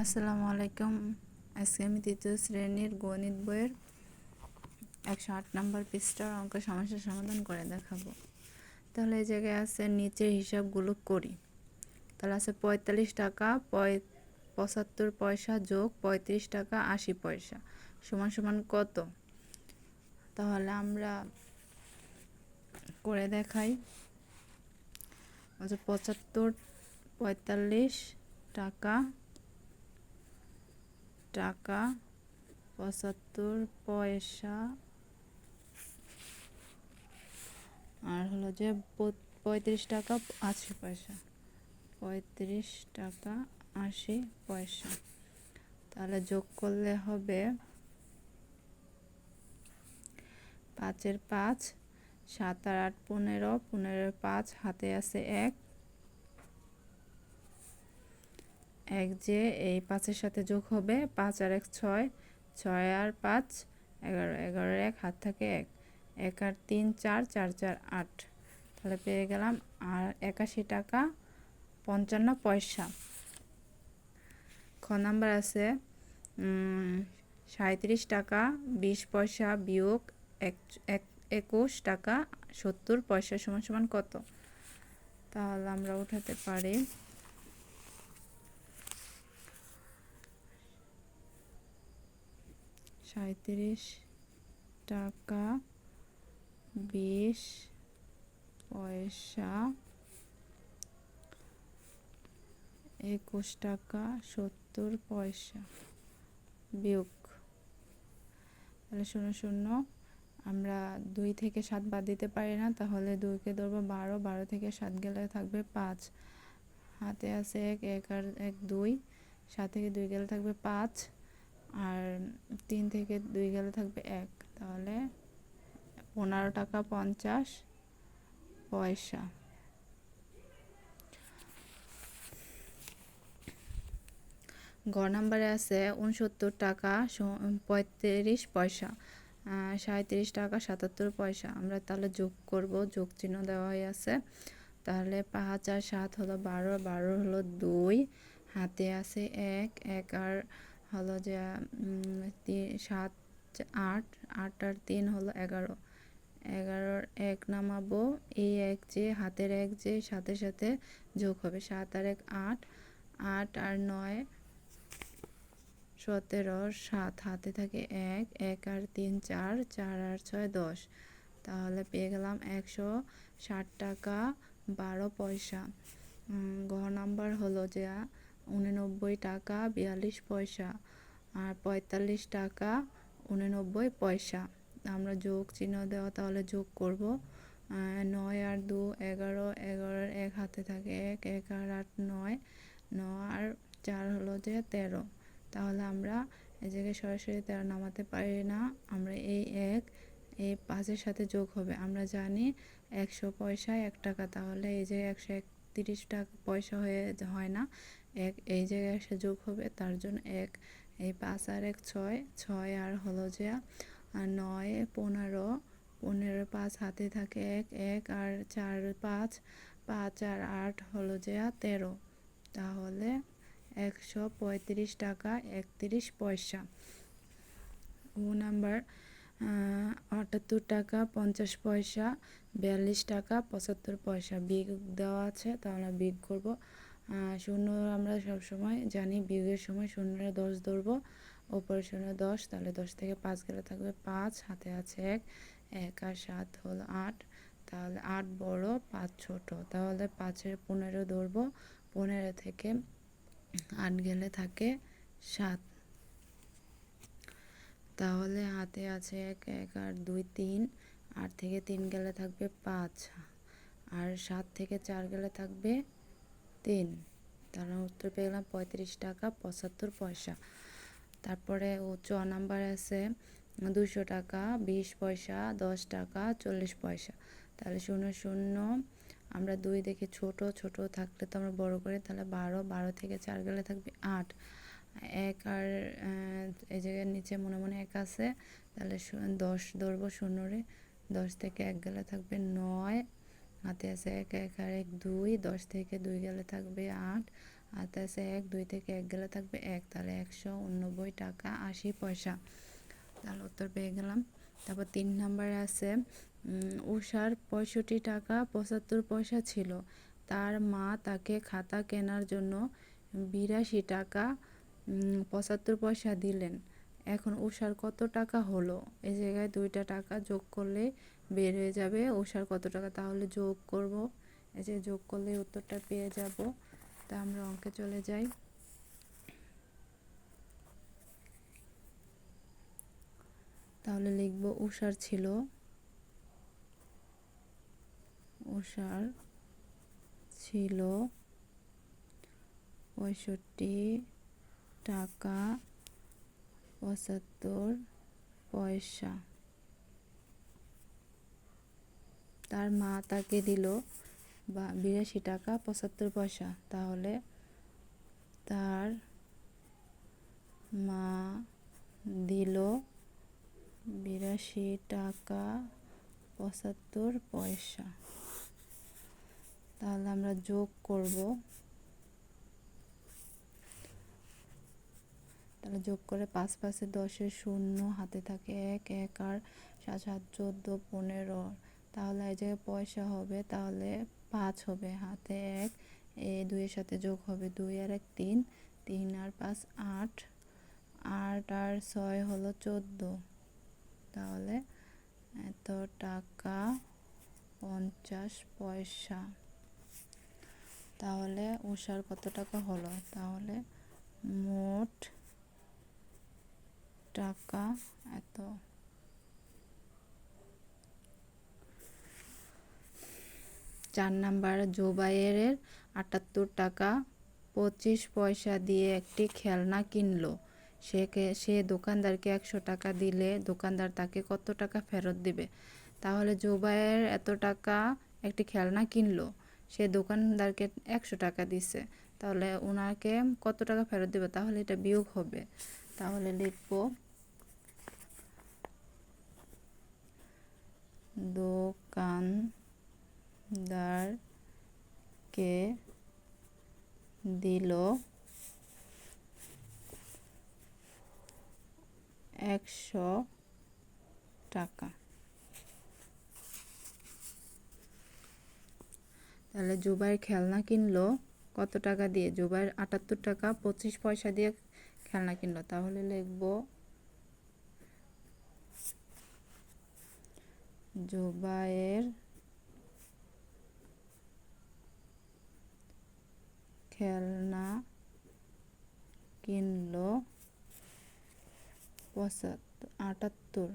আসসালামু আলাইকুম আজকে আমি তৃতীয় শ্রেণির গণিত বইয়ের একশো আট নম্বর পৃষ্ঠার অঙ্ক সমস্যার সমাধান করে দেখাবো। তাহলে এই জায়গায় আছে নিচের হিসাবগুলো করি। তাহলে আছে পঁয়তাল্লিশ টাকা পঁচাত্তর পয়সা যোগ পঁয়ত্রিশ টাকা, আশি পয়সা সমান সমান কত? তাহলে আমরা করে দেখাই। পঁচাত্তর, পঁয়তাল্লিশ টাকা টাকা, পঁচাত্তর পয়সা, আর হলো যে পঁয়ত্রিশ টাকা, আশি পয়সা। পঁয়ত্রিশ টাকা, আশি পয়সা। তাহলে যোগ করলে হবে পাঁচের পাঁচ, সাত আর আট পনেরো পনেরো পাঁচ, হাতে আছে এক। এক যে এই পাঁচের সাথে যোগ হবে পাঁচ আর এক ছয় ছয় আর পাঁচ, এগারো এগারোর এক, হাত থাকে এক। এক আর তিন, চার চার চার, আট। তাহলে পেয়ে গেলাম আর একাশি টাকা পঞ্চান্ন পয়সা। খ নাম্বার আছে সাঁত্রিশ টাকা বিশ পয়সা বিয়োগ এক, একুশ টাকা সত্তর পয়সা সমান সমান কত? তাহলে আমরা উঠাতে পারি সাঁত্রিশ টাকা, বিশ পয়সা, একুশ টাকা, সত্তর পয়সা। বিয়োগ। তাহলে শূন্য শূন্য। আমরা দুই থেকে সাত বাদ দিতে পারি না, তাহলে দুইকে ধরবো বারো। বারো থেকে সাত গেলে থাকবে পাঁচ। হাতে আছে এক এক আর এক দুই। সাত থেকে দুই গেলে থাকবে পাঁচ। আর তিন থেকে দুই গেলে থাকবে এক। তাহলে পনেরো টাকা পঞ্চাশ পয়সা। ঘ নাম্বারে আছে উনসত্তর টাকা পঁয়ত্রিশ পয়সা। সাঁত্রিশ টাকা সাতাত্তর পয়সা। আমরা তাহলে যোগ করব, যোগ চিহ্ন দেওয়া হয়ে আছে। তাহলে পাঁচ আর সাত হলো বারো বারো হলো দুই, হাতে আছে এক এক আর হলো যে সাত, আট আট আর তিন হলো এগারো। এগারোর এক নামাবো, এই এক যে, হাতের এক যে, সাথে সাথে যোগ হবে সাত আর এক আট আট আর নয় সতেরো, সাত হাতে থাকে এক এক আর তিন চার চার আর ছয় দশ। তাহলে পেয়ে গেলাম একশো ষাট টাকা বারো পয়সা। ঘ নাম্বার হলো যে উননব্বই টাকা বিয়াল্লিশ পয়সা আর পঁয়তাল্লিশ টাকা উননব্বই পয়সা। আমরা যোগ চিহ্ন দেওয়া তাহলে যোগ করব। নয় আর দু, এগারো এগারোর এক হাতে থাকে এক এক আর আট নয় নয় আর চার হলো যে তেরো। তাহলে আমরা এই জায়গায় সরাসরি তেরো নামাতে পারি না। আমরা এই এক, এই পাঁচের সাথে যোগ হবে। আমরা জানি একশো পয়সায় এক টাকা। তাহলে এই যে একশো একত্রিশ টাকা পয়সা হয়ে, হয় না। এক, এই জায়গায় এসে যোগ হবে, তার জন্য এক, এই পাঁচ আর এক ছয় ছয় আর হলো যে নয়, পনেরো পনেরো পাঁচ হাতে থাকে এক এক আর চার পাঁচ পাঁচ আর আট হলো যে তেরো। তাহলে একশো পঁয়ত্রিশ টাকা একত্রিশ পয়সা। ও নাম্বার আটাত্তর টাকা পঞ্চাশ পয়সা, বিয়াল্লিশ টাকা পঁচাত্তর পয়সা। বিগ দেওয়া আছে, তাহলে বিগ করব শূন্য আমরা সবসময় জানি, বিয়োগের সময় শূন্যের দশ ধরবো ওপরে শূন্য দশ, তাহলে দশ থেকে পাঁচ গেলে থাকবে পাঁচ, হাতে আছে এক এক আর সাত হলো আট, তাহলে আট বড়, পাঁচ ছোট, তাহলে পাঁচের পনেরো ধরবো, পনেরো থেকে আট গেলে থাকে সাত। তাহলে হাতে আছে এক এক আর দুই তিন, আট থেকে তিন গেলে থাকবে পাঁচ, আর সাত থেকে চার গেলে থাকবে তিন তাহলে উত্তর পেয়ে গেলাম পঁয়ত্রিশ টাকা পঁচাত্তর পয়সা। তারপরে ও চ নাম্বার আছে দুশো টাকা, বিশ পয়সা, দশ টাকা, চল্লিশ পয়সা। তাহলে শূন্য শূন্য আমরা দুই দেখি ছোট ছোট থাকলে তো আমরা বড় করি, তাহলে বারো বারো থেকে চার গেলে থাকবে আট। এক আর এই জায়গার নিচে মনে মনে এক আছে, তাহলে দশ ধরবো শূন্যরে দশ থেকে এক গেলে থাকবে নয়। হাতে আছে এক এক আর এক দুই, দশ থেকে দুই গেলে থাকবে আট। হাতে আছে এক, দুই থেকে এক গেলে থাকবে এক, তাহলে একশো উননব্বই টাকা আশি পয়সা। তাহলে উত্তর পেয়ে গেলাম। তারপর তিন নম্বরে আছে উষার পঁয়ষট্টি টাকা পঁচাত্তর পয়সা ছিল। তার মা তাকে খাতা কেনার জন্য বিরাশি টাকা পঁচাত্তর পয়সা দিলেন। এখন উষার কত টাকা হলো? এই জায়গায় দুইটা টাকা যোগ করলে বের হয়ে যাবে। উষার কত টাকা? তাহলে যোগ করব। এই যে যোগ করলে উত্তরটা পেয়ে যাব। তা আমরা অঙ্কে চলে যাই। তাহলে লিখব উষার ছিল। উষার ছিল পঁয়ষট্টি টাকা পঁচাত্তর পয়সা। তার মা তাকে দিল বা বিরাশি টাকা পঁচাত্তর পয়সা। তাহলে তার মা দিল বিরাশি টাকা পঁচাত্তর পয়সা। তাহলে আমরা যোগ করব। তাহলে যোগ করে পাঁচ পাশে দশের শূন্য, হাতে থাকে এক এক, আর সাত সাত, চোদ্দ, পনেরো। তাহলে এই জায়গায় পয়সা হবে, তাহলে পাঁচ হবে, হাতে এক, এ দুইয়ের সাথে যোগ হবে দুই আর এক তিন তিন আর পাঁচ আট আট আর ছয় হলো চোদ্দ। তাহলে এত টাকা পঞ্চাশ পয়সা। তাহলে উষার কত টাকা হলো? তাহলে মোট টাকা এত। চার নাম্বার জোবাইয়ের আটাত্তর টাকা পঁচিশ পয়সা দিয়ে একটি খেলনা কিনলো। সে সে দোকানদারকে একশো টাকা দিলে দোকানদার তাকে কত টাকা ফেরত দিবে? তাহলে জোবায়ের এত টাকা একটি খেলনা কিনলো, সে দোকানদারকে একশো টাকা দিছে। তাহলে ওনাকে কত টাকা ফেরত দেবে? তাহলে এটা বিয়োগ হবে। তাহলে লিখব দোকানদারকে দিল। একশো টাকা। তাহলে জুবাইর খেলনা কিনলো, কত টাকা দিয়ে? জুবাইর আটাত্তর টাকা, পঁচিশ পয়সা দিয়ে খেলনা কিনলো। তাহলে লিখব জুবাইয়ের খেলনা কিনলো আটাত্তর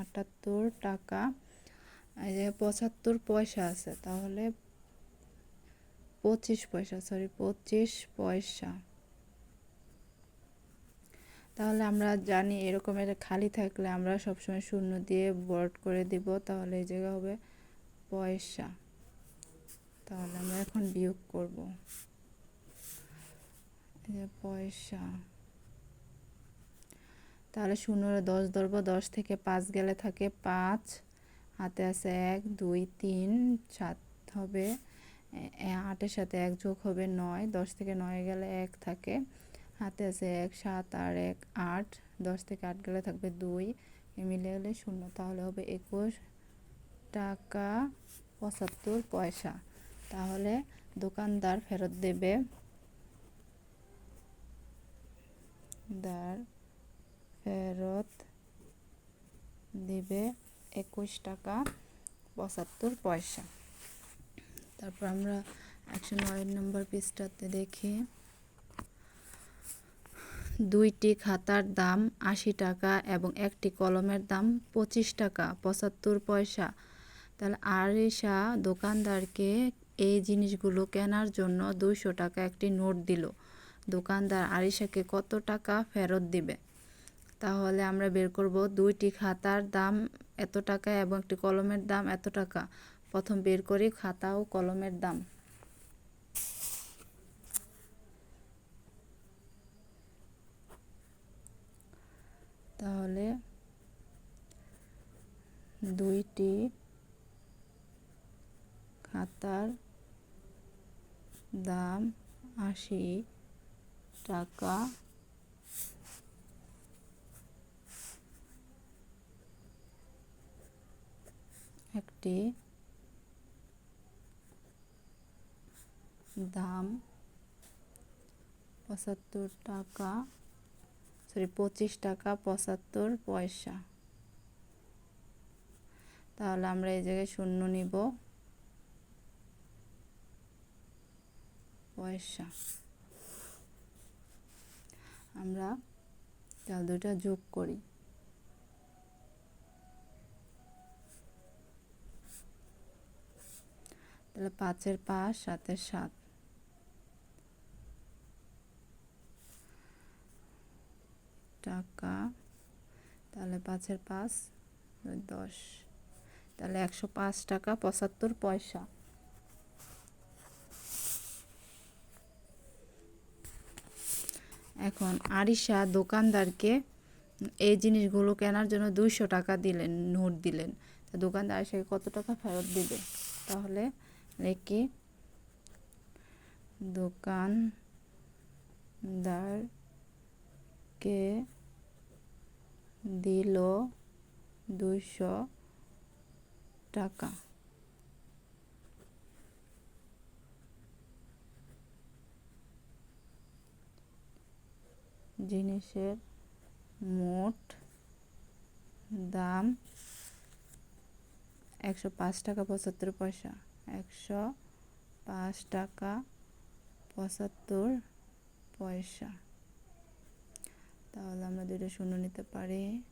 আটাত্তর টাকা। পঁচাত্তর পয়সা আছে, তাহলে পঁচিশ পয়সা সরি পঁচিশ পয়সা। তাহলে আমরা জানি এরকম এটা খালি থাকলে আমরা সবসময় শূন্য দিয়ে বোর্ড করে দিব, তাহলে এই জায়গা হবে পয়সা। তাহলে আমরা এখন বিয়োগ করব। পয়সা। তাহলে শূন্য দশ ধরব, দশ থেকে পাঁচ গেলে থাকে পাঁচ। হাতে আছে এক, দুই, তিন সাত হবে আটের সাথে এক যোগ হবে নয়, দশ থেকে নয় গেলে এক থাকে। হাতে আছে এক, সাত আর এক, আট, দশ থেকে আট গেলে থাকবে দুই। মিলে গেলে শূন্য, তাহলে হবে একুশ টাকা পঁচাত্তর পয়সা। তাহলে দোকানদার ফেরত দেবে। দার ফেরত দেবে একুশ টাকা পঁচাত্তর পয়সা। তারপর আমরা একশো নয় নম্বর পৃষ্ঠাতে দেখি, দুইটি খাতার দাম আশি টাকা এবং একটি কলমের দাম পঁচিশ টাকা, পঁচাত্তর পয়সা। তাহলে আরিশা দোকানদারকে এই জিনিসগুলো কেনার জন্য দুইশো টাকা একটি নোট দিল। দোকানদার আরিশাকে কত টাকা ফেরত দিবে? তাহলে আমরা বের করব দুইটি খাতার দাম এত টাকা এবং একটি কলমের দাম এত টাকা। প্রথম বের করি খাতা ও কলমের দাম। তাহলে দুইটি খাতার দাম আশি টাকা। একটি দাম পঁচাত্তর টাকা সরি পঁচিশ টাকা পঁচাত্তর পয়সা। তাহলে আমরা এই জায়গায় শূন্য নিব। পয়সা। আমরা তাহলে দুটা যোগ করি। তাহলে পাঁচের পাঁচ, সাতের সাত। টাকা, তাহলে পাঁচের পাঁচ, দশ। তাহলে একশো পাঁচ টাকা, পঁচাত্তর পয়সা। এখন আরিশা দোকানদারকে এই জিনিসগুলো কেনার জন্য দুইশো টাকা দিলেন, নোট দিলেন। তা দোকানদার আরিশাকে কত টাকা ফেরত দিবে? তাহলে লেখি, দোকানদারকে দিল দুইশো টাকা। জিনিসের মোট দাম একশো পাঁচ টাকা পঁচাত্তর পয়সা। একশো পাঁচ টাকা পঁচাত্তর পয়সা। তাহলে আমরা দুটো শূন্য নিতে পারি।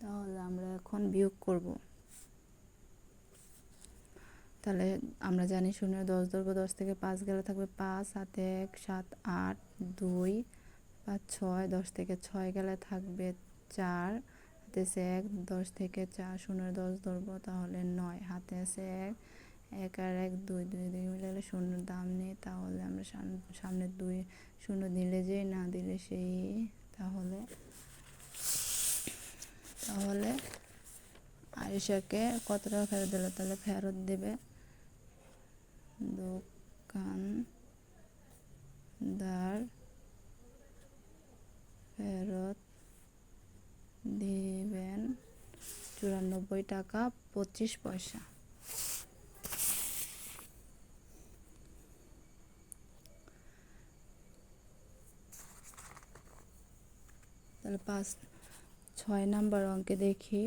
তাহলে আমরা এখন বিয়োগ করব। তাহলে আমরা জানি শূন্য, দশ ধরবো দশ থেকে পাঁচ গেলে থাকবে পাঁচ, সাত, এক, সাত, আট, দুই, পাঁচ, ছয়, দশ থেকে ছয় গেলে থাকবে চার, হাতে আছে এক, দশ থেকে চার, শূন্য, দশ ধরবো তাহলে নয়, হাতে আছে এক এক আর এক, দুই দুই দুই মিলালে শূন্যর দাম নেই, তাহলে আমরা সামনে দুই, শূন্য দিলে যে না দিলে সেই, তাহলে তাহলে আরিশাকে কত টাকা ফেরত দিল? তাহলে ফেরত দেবে দোকানদার ফেরত দিবেন চুরানব্বই টাকা পঁচিশ পয়সা। তাহলে পাঁচ ছয় নাম্বার অঙ্কে দেখি।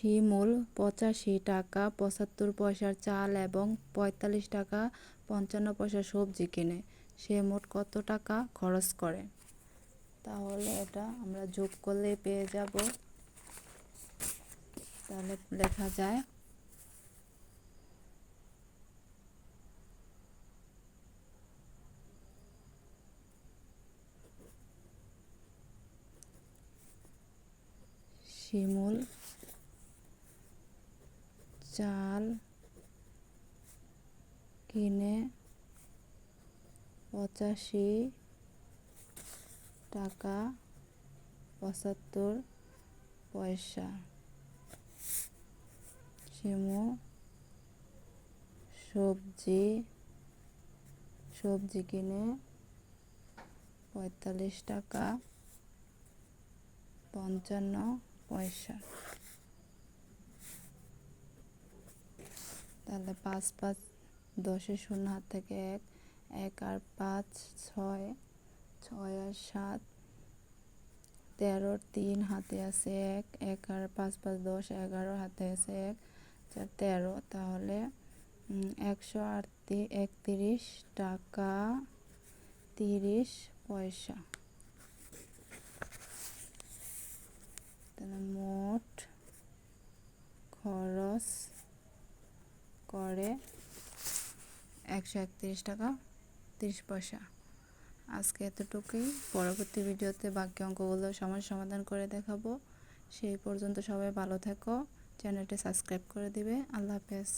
শিমুল পঁচাশি টাকা, পঁচাত্তর পয়সার চাল এবং পঁয়তাল্লিশ টাকা, পঞ্চান্ন পয়সা সবজি কিনে। সে মোট কত টাকা খরচ করে? তাহলে এটা আমরা যোগ করলে পেয়ে যাব। তাহলে লেখা যায় শিমুল চাল কিনে পঁচাশি টাকা পঁচাত্তর পয়সা। শিমু সবজি সবজি কিনে পঁয়তাল্লিশ টাকা পঞ্চান্ন পয়সা। তাহলে পাঁচ পাঁচ দশে শূন্য হাত থেকে এক এক আর পাঁচ ছয় ছয় আর সাত তেরোর তিন হাতে আছে এক এক আর পাঁচ পাঁচ দশ, এগারো হাতে আছে এক চার তেরো। তাহলে একশো আটত্রিশ একত্রিশ টাকা তিরিশ পয়সা। মোট খরচ করে একশো একত্রিশ টাকা, তিরিশ পয়সা। আজকে এতটুকুই। পরবর্তী ভিডিওতে বাকি অঙ্কগুলো সমস্যা সমাধান করে দেখাবো। সেই পর্যন্ত সবাই ভালো থেকো। চ্যানেলটি সাবস্ক্রাইব করে দিবে। আল্লাহ হাফেজ।